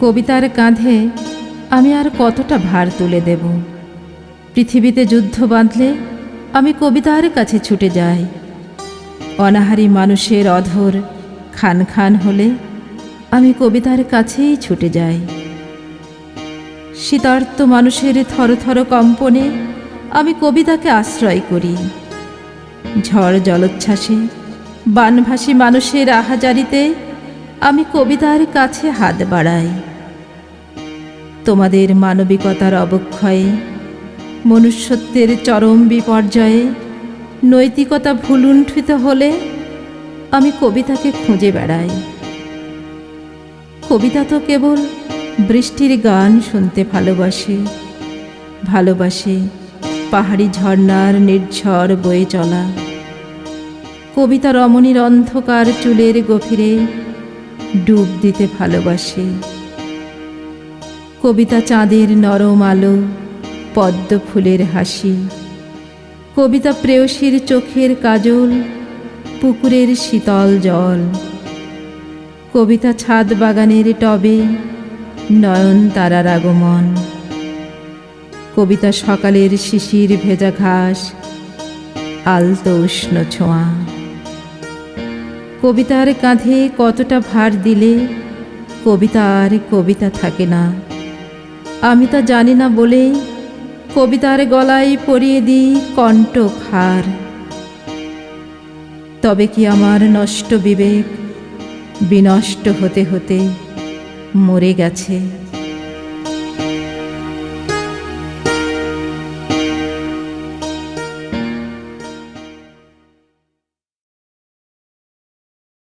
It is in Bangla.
কবিতার কাঁধে আমি আর কতটা ভার তুলে দেব? পৃথিবীতে যুদ্ধ বাঁধলে আমি কবিতার কাছে ছুটে যাই। অনাহারী মানুষের অধর খান খান হলে আমি কবিতার কাছেই ছুটে যাই। শীতার্ত মানুষের থরথর কম্পনে আমি কবিতাকে আশ্রয় করি। ঝড় জলোচ্ছ্বাসে বানভাসী মানুষের আহাজারিতে আমি কবিতার কাছে হাত বাড়াই। তোমাদের মানবিকতার অবক্ষয়ে, মনুষ্যত্বের চরম বিপর্যয়ে, নৈতিকতা ভুলুণ্ঠিত হলে আমি কবিতাকে খুঁজে বেড়াই। কবিতা তো কেবল বৃষ্টির গান শুনতে ভালোবাসে ভালোবাসে পাহাড়ি ঝর্ণার নির্ঝর বয়ে চলা। কবিতা রমণীর অন্ধকার চুলের গভীরে ডুব দিতে ভালোবাসে। কবিতা চাঁদের নরম আলো, পদ্ম ফুলের হাসি। কবিতা প্রেয়সীর চোখের কাজল, পুকুরের শীতল জল। কবিতা ছাদ বাগানের টবে নয়ন তারার আগমন। কবিতা সকালের শিশির ভেজা ঘাস, আলতো উষ্ণ ছোঁয়া। কবিতার কাঁধে কতটা ভার দিলে কবিতা আর কবিতা থাকে না। আমি তা জানি না বলে কবিতার গলায় পরিয়ে দিই কণ্ঠ হার তবে কি আমার নষ্ট বিবেক বিনষ্ট হতে হতে মরে গেছে?